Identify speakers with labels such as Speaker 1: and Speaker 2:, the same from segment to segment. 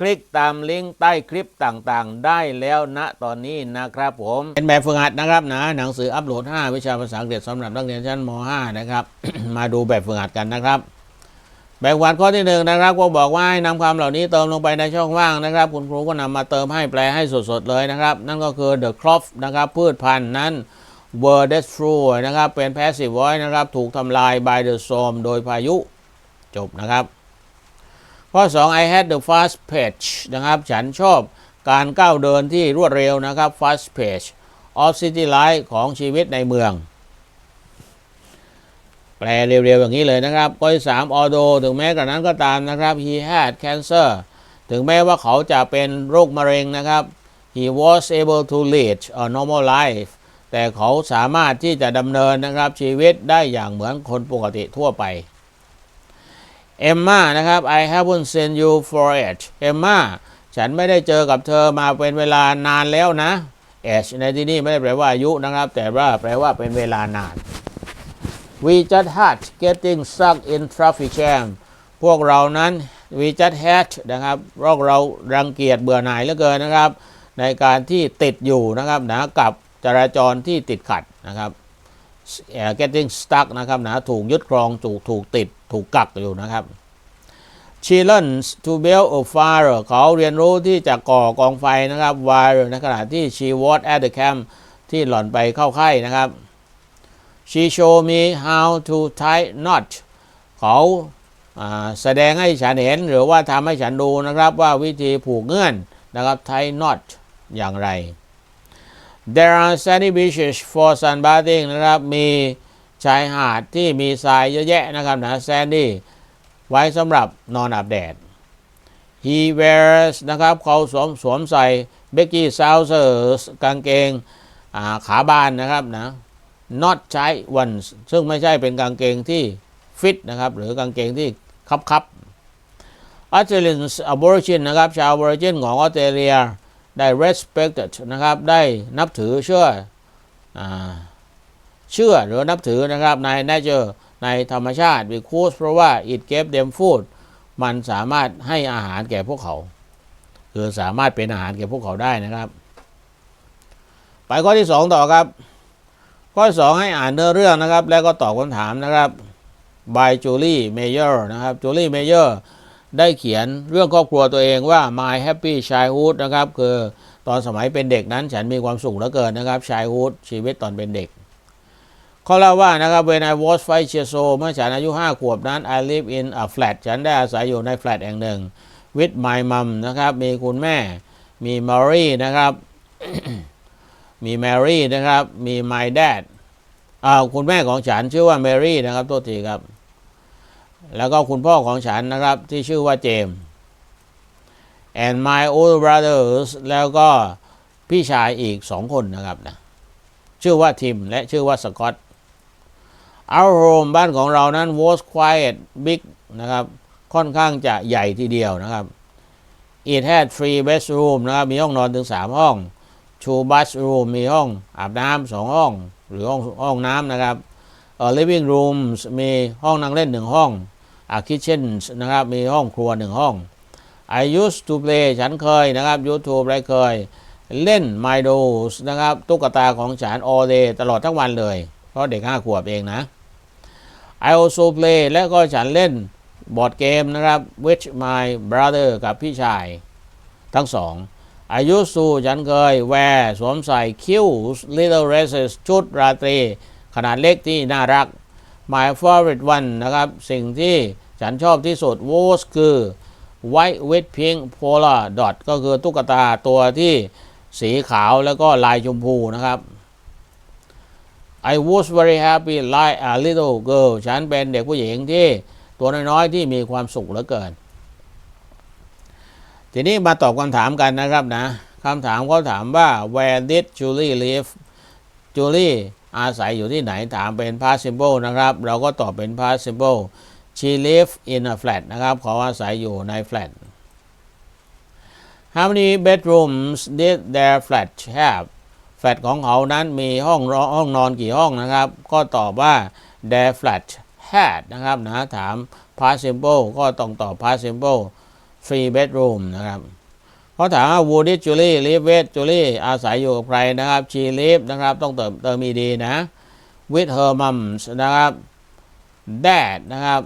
Speaker 1: คลิกตามลิงก์ใต้คลิปต่างๆ ได้แล้วณตอนนี้นะครับผมเป็นแบบฝึกหัดนะครับนะหนังสืออัปโหลด 5 วิชาภาษาอังกฤษสำหรับนักเรียนชั้นม .5 นะครับ มาดูแบบฝึกหัดกันนะครับ แบบฝึกหัดข้อที่หนึ่งนะครับก็บอกว่าให้นำคำเหล่านี้เติมลงไปในช่องว่างนะครับ คุณครูก็นำมาเติมให้แปลให้สดๆเลยนะครับ นั่นก็คือ the crop นะครับพืชพันธุ์นั้น were destroyed นะครับเป็น passive voice นะครับถูกทำลาย by the storm โดยพายุจบนะครับ ข้อ 2 I had the fast pace นะครับฉันชอบการก้าวเดินที่รวดเร็วนะครับ fast pace of city life ของชีวิตในเมือง แปลเร็วๆอย่างนี้เลยนะครับข้อที่3 although ถึงแม้กระนั้นก็ตามนะครับ he had cancer ถึงแม้ว่าเขาจะเป็นโรคมะเร็งนะครับ he was able to lead a normal life แต่เขาสามารถที่จะดำเนินนะครับชีวิตได้อย่างเหมือนคนปกติทั่วไป เอมมานะครับ I haven't seen you for it เอมมาฉันไม่ได้เจอกับเธอมาเป็นเวลานานแล้วนะ age ในที่นี้ไม่ได้แปลว่าอายุนะครับ แต่ว่าแปลว่าเป็นเวลานาน we just had getting stuck in traffic jam พวกเรานั้น we just had นะครับพวกเรารังเกียจเบื่อหน่ายเหลือเกินนะครับ ในการที่ติดอยู่นะครับนะกับจราจรที่ติดขัดนะครับ getting stuck นะครับนะถูกยึดครองถูกถูกติดถูกกักอยู่นะครับ she learns to build a fire เขาเรียนรู้ที่จะก่อกองไฟนะครับ while ในขณะที่ she was at the camp ที่หล่อนไปเข้าค่ายนะครับ she showed me how to tie knot เขาอ่าแสดงให้ฉันเห็นหรือว่าทำให้ฉันดูนะครับว่าวิธีผูกเงื่อนนะครับ tie knot อย่างไร There are sandy beaches for sunbathing นะครับ มีชายหาดที่มีทรายเยอะแยะนะครับนะ sandy ไว้สำหรับนอนอาบแดด He wears นะครับเขาสวมสวมใส่ Becky trousers กางเกงขาบานนะครับนะ not tight ones ซึ่งไม่ใช่เป็นกางเกงที่ฟิตนะครับ หรือกางเกงที่คับคับ Australians Aborigine นะครับ ชาว Aborigine ของออสเตรเลีย ได้ respected นะครับได้นับถือเชื่อเชื่อหรือนับถือนะครับใน nature ในธรรมชาติ because เพราะว่า it gave them food มันสามารถให้อาหารแก่พวกเขา คือสามารถเป็นอาหารแก่พวกเขาได้นะครับ ไปข้อที่ 2 ต่อครับ ข้อ 2 ให้อ่านเนื้อเรื่องนะครับ แล้วก็ตอบคำถามนะครับ by Julie Mayer นะครับ Julie Mayer ได้เขียนเรื่องครอบครัวตัวเองว่า My Happy Childhood นะครับคือตอนสมัยเป็นเด็กนั้นฉันมีความสุขเหลือเกินนะครับ Childhood ชีวิตตอนเป็นเด็กเขาเล่าว่านะครับ When I was five years old เมื่อฉันอายุ 5 ขวบนั้น I live in a flat ฉันได้อาศัยอยู่ในแฟลตแห่งหนึ่ง with my mom นะครับ มีคุณแม่ มี Mary นะครับ มี Mary นะครับ มี my dad อ่าคุณแม่ของฉันชื่อว่า Mary นะครับ โทษทีครับ แล้วก็คุณพ่อของฉันนะครับที่ชื่อว่าเจมส์ and my older brothers แล้วก็พี่ชายอีกสองคนนะครับนะชื่อว่าทิมและชื่อว่าสกอต our home บ้านของเรานั้น was quiet big นะครับ ค่อนข้างจะใหญ่ทีเดียวนะครับ it had three bedroom นะครับ มีห้องนอนถึง 3 ห้อง two bathroom มีห้องอาบน้ำสองห้อง หรือห้องห้องน้ำนะครับ living rooms มีห้องนั่งเล่นหนึ่งห้อง a kitchen นะครับ มีห้องครัวหนึ่งห้อง I used to play ฉันเคยนะครับ YouTube ได้เคย เล่น My Dolls นะครับ ตุ๊กตาของฉัน all day ตลอดทั้งวันเลย เพราะเด็กห้าขวบเองนะ I also play และก็ฉันเล่นบอร์ดเกมนะครับ with my brother กับพี่ชาย ทั้งสอง I used to ฉันเคย wear สวมใส่ cute little dresses ชุดราตรี ขนาดเล็กที่น่ารัก My favorite one นะครับ สิ่งที่ฉันชอบที่สุด was คือ white with pink polar dot ก็คือตุ๊กตาตัวที่สีขาวแล้วก็ลายชมพูนะครับ I was very happy like a little girl ฉันเป็นเด็กผู้หญิงที่ตัวน้อยๆที่มีความสุขเหลือเกิน ทีนี้มาตอบคำถามกันนะครับนะคำถามเขาถามว่า where did Julie live Julie อาศัยอยู่ที่ไหนถามเป็น past simple นะครับ เราก็ตอบเป็น past simple she live in a flat นะครับเขาอาศัยอยู่ใน flat How many bedrooms did their flat have แฟลตของเขานั้นมีห้องรอห้องนอนกี่ห้องนะครับ ก็ตอบว่า their flat had นะครับนะถาม past simple ก็ต้องตอบ past simple three bedroom นะครับ เขาถามว่า would it Julie live with Julie อาศัยอยู่กับใครนะครับ she live นะครับต้องเติมเติม ed นะ with her mums นะครับ dad นะครับ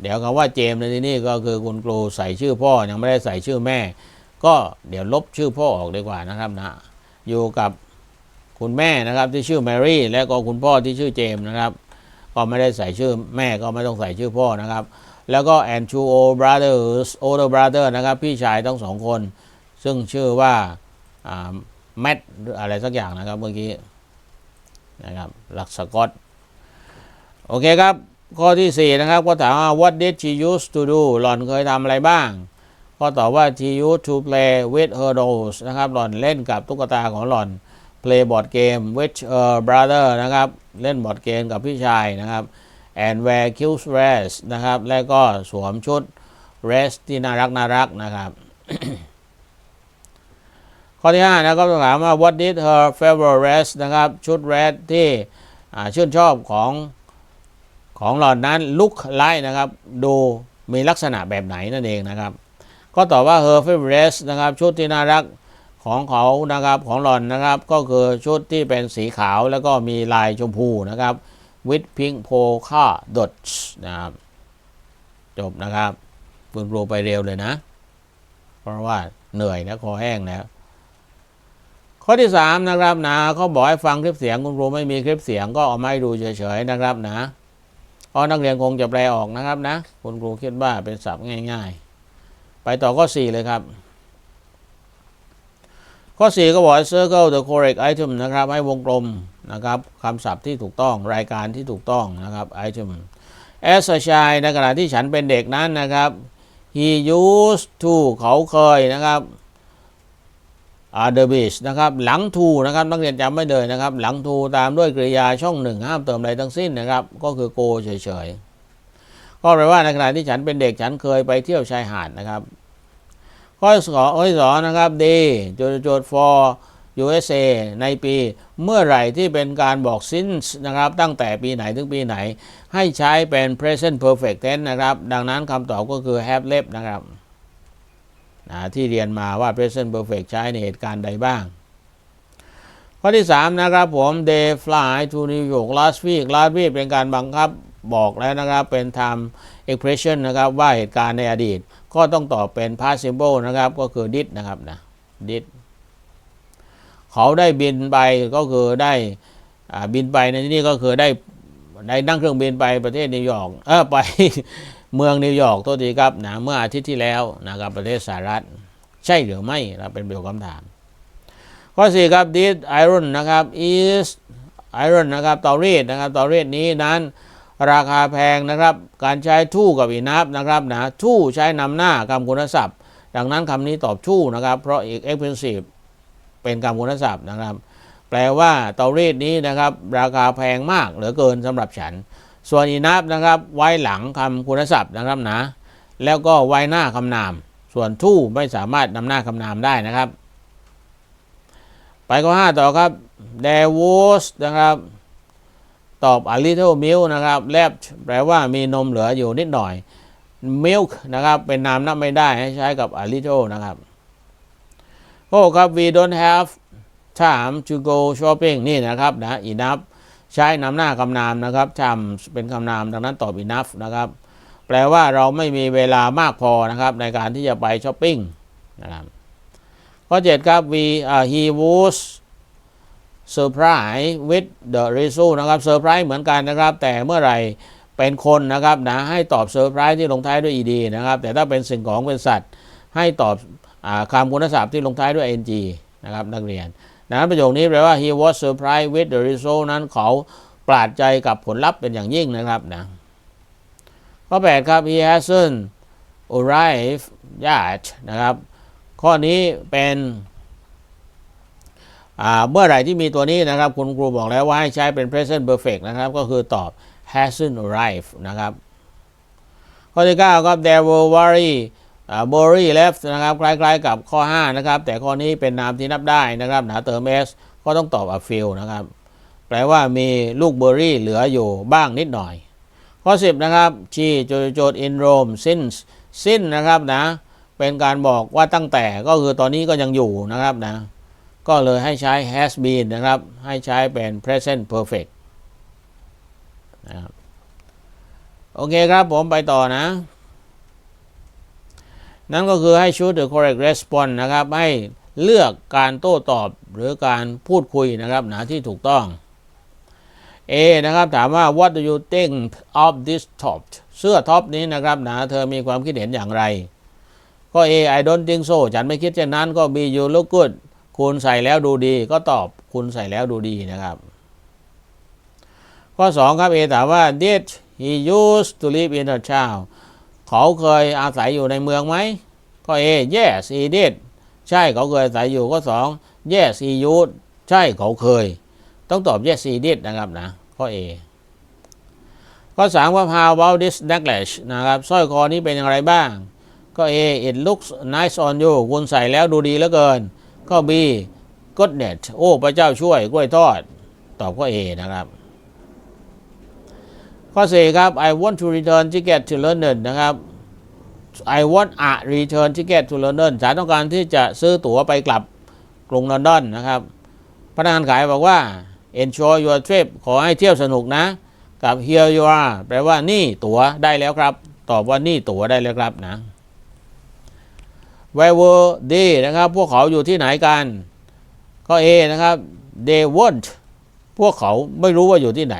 Speaker 1: เดี๋ยวคำว่าเจมในที่นี่ก็คือคุณครูใส่ชื่อพ่อยังไม่ได้ใส่ชื่อแม่ ก็เดี๋ยวลบชื่อพ่อออกดีกว่านะครับนะอยู่กับคุณแม่นะครับที่ชื่อแมรี่และก็คุณพ่อที่ชื่อเจมนะครับ ก็ไม่ได้ใส่ชื่อแม่ก็ไม่ต้องใส่ชื่อพ่อนะครับ แล้วก็ and two old brothers older brother นะครับพี่ชายทั้งสองคน ซึ่งชื่อว่าแมทออะไรสักอย่างนะครับเมื่อกี้นะครับหลักสกอตโอเคครับ ข้อที่ 4 นะครับ ก็ถามว่า what did she used to do หล่อนเคยทำอะไรบ้าง ก็ตอบว่า she used to play with her dolls นะครับ หล่อนเล่นกับตุ๊กตาของหล่อน play board game with her brother นะครับ เล่นบอร์ดเกมกับพี่ชายนะครับ and wear cute dress นะครับ และก็สวมชุด dress ที่น่ารักน่ารักนะครับ ข้อที่5นะครับต้องถามว่า what did her favorite dress นะครับ ชุด dress ที่ชื่นชอบของของหล่อนนั้น look like นะครับ ดูมีลักษณะแบบไหนนั่นเองนะครับ ก็ตอบว่า her favorite dress นะครับ ชุดที่น่ารักของเขานะครับของหล่อนนะครับ ก็คือชุดที่เป็นสีขาวแล้วก็มีลายชมพูนะครับ with pink polka dots นะครับ จบนะครับคุณครูไปเร็วเลยนะ เพราะว่าเหนื่อยนะคอแห้งแล้ว ข้อที่3นะครับนะเขาบอกให้ฟังคลิปเสียงคุณครูไม่มีคลิปเสียงก็เอาไมาให้ดูเฉยๆนะครับนะเพราะนักเรียนคงจะแปลออกนะครับนะ คุณครูคิดว่าเป็นศัพท์ง่าย ๆ ไปต่อข้อ4เลยครับข้อ 4 ก็บอก circle the correct item นะครับ ให้วงกลม นะครับคำศัพท์ที่ถูกต้องรายการที่ถูกต้องนะครับ item as a child ในขณะที่ฉันเป็นเด็กนั้นนะครับ he used to เขาเคยนะครับ the beach นะครับหลัง to นะครับนักเรียนจำไม่เลยนะครับ หลัง to ตามด้วยกริยาช่องหนึ่งห้ามเติมอะไรทั้งสิ้นนะครับ ก็คือ go เฉยๆก็แปลว่าในขณะที่ฉันเป็นเด็กฉันเคยไปเที่ยวชายหาดนะครับข้อสองข้อสองนะครับ D โจทย์โจทย์ for USA ในปีเมื่อไหร่ที่เป็นการบอก since นะครับ ตั้งแต่ปีไหนถึงปีไหน ให้ใช้เป็น present perfect tense นะครับ ดังนั้นคำตอบก็คือ have left นะครับนะที่เรียนมาว่า present perfect ใช้ในเหตุการณ์ใดบ้าง ข้อที่ 3 นะครับผม they fly to New York last week last week เป็นการบังคับบอกแล้วนะครับ เป็น time expression นะครับ ว่าเหตุการณ์ในอดีต ก็ต้องตอบเป็น past simple นะครับ ก็คือ did นะครับนะ did เขาได้บินไปก็คือได้บินไปในที่นี้ก็คือได้ได้นั่งเครื่องบินไปประเทศนิวยอร์กเออไปเมืองนิวยอร์กตัวทีครับนะเมื่ออาทิตย์ที่แล้วนะครับประเทศสหรัฐ ใช่หรือไม่นะเป็นประโยคคำถาม ข้อ4ครับ did iron นะครับ is iron นะครับเตารีดนะครับเตารีดนี้นั้นราคาแพงนะครับ การใช้ทู่กับอีนับนะครับนะทู่ใช้นำหน้าคำคุณศัพท์ ดังนั้นคำนี้ตอบทู่นะครับ เพราะอีก expensive เป็นคำคุณศัพท์นะครับ แปลว่าเตารีดนี้นะครับ ราคาแพงมากเหลือเกินสำหรับฉัน ส่วนอีนับนะครับ ไว้หลังคำคุณศัพท์นะครับนะ แล้วก็ไว้หน้าคำนาม ส่วนทู่ไม่สามารถนำหน้าคำนามได้นะครับ ไปข้อ5ต่อครับ there was นะครับตอบ a little milk นะครับ left แปลว่ามีนมเหลืออยู่นิดหน่อย milk นะครับ เป็นนามนับไม่ได้ให้ใช้กับ a little นะครับ ข้ครับ we don't have time to go shopping นี่นะครับนะ enough ใช้นำหน้าคำนามนะครับ time เป็นคำนามดังนั้นตอบ enough นะครับ แปลว่าเราไม่มีเวลามากพอนะครับ ในการที่จะไปช้อปปิ้งนะครับข้อ7ครับ we uh, he was surprised with the result นะครับ surprise เหมือนกันนะครับ แต่เมื่อไหร่เป็นคนนะครับนะให้ตอบ surprise ที่ลงท้ายด้วย ed นะครับ แต่ถ้าเป็นสิ่งของเป็นสัตว์ ให้ตอบ คำคุณศัพท์ที่ลงท้ายด้วย ing นะครับนักเรียนดังนั้นประโยคนี้แปลว่า he was surprised with the result นั้นเขาปราดใจกับผลลัพธ์เป็นอย่างยิ่งนะครับนะข้อ8ครับ he hasn't arrived yet นะครับ ข้อนี้เป็นเมื่อไหร่ที่มีตัวนี้นะครับ คุณครูบอกแล้วว่าให้ใช้เป็น present perfect นะครับ ก็คือตอบ hasn't arrived นะครับ ข้อที่ 9 ครับ there were worry อ่า worry left นะครับคล้ายๆ กับข้อ 5 นะครับ แต่ข้อนี้เป็นนามที่นับได้นะครับหนาเติม s ก็ต้องตอบ a few นะครับ แปลว่ามีลูกเบอร์รี่เหลืออยู่บ้างนิดหน่อย ข้อ 10 นะครับ she โจโจท in Rome since since นะครับนะเป็นการบอกว่าตั้งแต่ก็คือตอนนี้ก็ยังอยู่นะครับนะก็เลยให้ใช้ has been นะครับ ให้ใช้เป็น present perfect นะครับโอเคครับผมไปต่อนะ นั่นก็คือให้ choose the correct response นะครับให้เลือกการโต้ตอบหรือการพูดคุยนะครับหนะที่ถูกต้อง A นะครับถามว่า what do you think of this top เสื้อท็อปนี้นะครับหนะเธอมีความคิดเห็นอย่างไร ก็ A I don't think so ฉันไม่คิดเช่นนั้นก็ B you look good คุณใส่แล้วดูดี ก็ตอบคุณใส่แล้วดูดีนะครับข้อ 2 ครับ A ถามว่า did he used to live in a town เขาเคยอาศัยอยู่ในเมืองไหมข้อ yes he did ใช่เขาเคยอาศัยอยู่ข้อ2 yes he used ใช่เขาเคย ต้องตอบ yes he did นะครับนะข้อ A ข้อ3ว่า how about this necklace นะครับสร้อยคอนี้เป็นอย่างไรบ้าง ก็ A it looks nice on you คุณใส่แล้วดูดีเหลือเกิน ก็ B goodness โอ้ พระเจ้าช่วยกล้วยทอด ตอบข้อ A นะครับ ข้อ4ครับ I want to return ticket to London นะครับ I want a return ticket to London ฉันต้องการที่จะซื้อตั๋วไปกลับกรุงลอนดอนนะครับ พนักงานขายบอกว่า enjoy your trip ขอให้เที่ยวสนุกนะ กับ here you are แปลว่านี่ตั๋วได้แล้วครับ ตอบว่านี่ตั๋วได้แล้วครับนะ where were they นะครับ พวกเขาอยู่ที่ไหนกันก็ A นะครับ they weren't พวกเขาไม่รู้ว่าอยู่ที่ไหน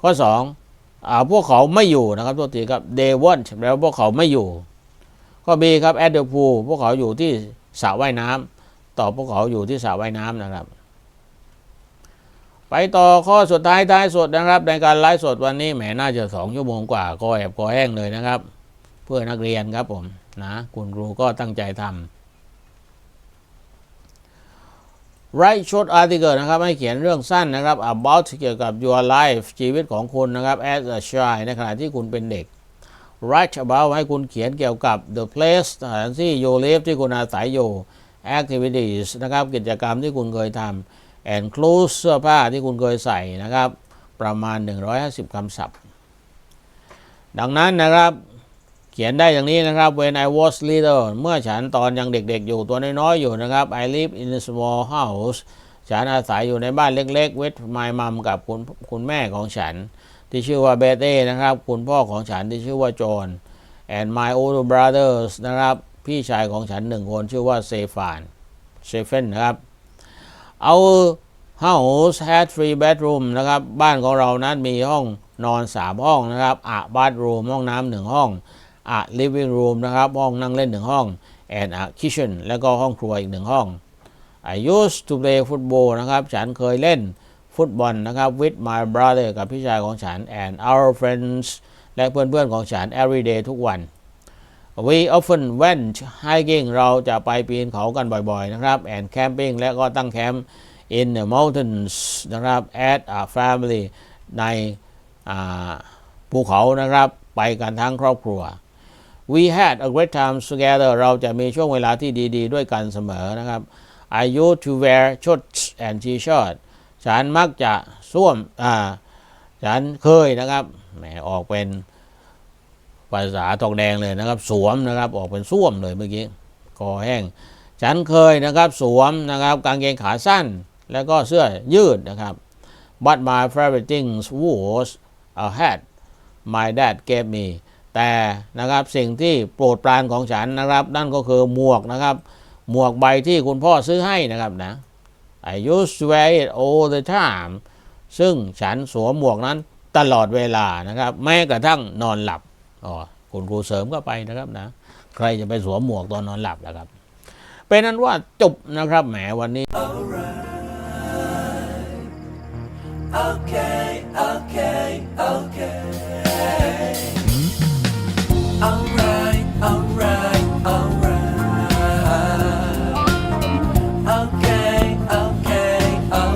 Speaker 1: ข้อ2อ่า พวกเขาไม่อยู่นะครับตัวตีครับ they weren't แปลว่าพวกเขาไม่อยู่ข้อ B ครับ at the pool พวกเขาอยู่ที่สระว่ายน้ำต่อพวกเขาอยู่ที่สระว่ายน้ำนะครับ ไปต่อข้อสุดท้ายท้ายสุดนะครับ ในการไลฟ์สดวันนี้แหมน่าจะสองชั่วโมงกว่าก็แอบคอแห้งเลยนะครับ เพื่อนักเรียนครับผมนะคุณครูก็ตั้งใจทำ write short article นะครับ ให้เขียนเรื่องสั้นนะครับ about เกี่ยวกับ your life ชีวิตของคุณนะครับ as a child ในขณะที่คุณเป็นเด็ก write about ให้คุณเขียนเกี่ยวกับ the place สถานที่ you live ที่คุณอาศัยอยู่ activities นะครับ กิจกรรมที่คุณเคยทำ and clothes เสื้อผ้าที่คุณเคยใส่นะครับ ประมาณ 150คำศัพท์ ดังนั้นนะครับ เขียนได้อย่างนี้นะครับ when I was little เมื่อฉันตอนยังเด็กๆอยู่ตัวน้อยๆอยู่นะครับ I live in a small house ฉันอาศัยอยู่ในบ้านเล็กๆ with my mom กับคุณคุณแม่ของฉัน ที่ชื่อว่าเบเต้นะครับ คุณพ่อของฉันที่ชื่อว่าจอห์น and my older brothers นะครับ พี่ชายของฉันหนึ่งคนชื่อว่าเซฟานเซเฟนนะครับ our house had three bedroom นะครับ บ้านของเรานั้นมีห้องนอนสามห้องนะครับอะ bathroom ห้องน้ำหนึ่งห้อง อะ living room นะครับ ห้องนั่งเล่นหนึ่งห้อง and a kitchen แล้วก็ห้องครัวอีกหนึ่งห้อง I used to play football นะครับ ฉันเคยเล่นฟุตบอลนะครับ with my brother กับพี่ชายของฉัน and our friends และเพื่อนๆของฉัน every day ทุกวัน we often went hiking เราจะไปปีนเขากันบ่อยๆนะครับ and camping และก็ตั้งแคมป์ in the mountains นะครับ at a family ในภูเขานะครับ ไปกันทั้งครอบครัว we had a great time together เราจะมีช่วงเวลาที่ดี ๆ ด้วยกันเสมอนะครับ I used to wear shorts and t-shirt ฉันมักจะสวมอ่าฉันเคยนะครับแหมออกเป็นภาษาทองแดงเลยนะครับ สวมนะครับออกเป็นส้วมเลยเมื่อกี้คอแห้ง ฉันเคยนะครับสวมนะครับกางเกงขาสั้น แล้วก็เสื้อยืดนะครับ but my favorite things was a hat my dad gave me แต่นะครับสิ่งที่โปรดปรานของฉันนะครับ นั่นก็คือหมวกนะครับ หมวกใบที่คุณพ่อซื้อให้นะครับนะ I used to wear it all the time ซึ่งฉันสวมหมวกนั้นตลอดเวลานะครับ แม้กระทั่งนอนหลับอ๋อคุณครูเสริมก็ไปนะครับนะ ใครจะไปสวมหมวกตอนนอนหลับนะครับ เป็นนั้นว่าจบนะครับแหมวันนี้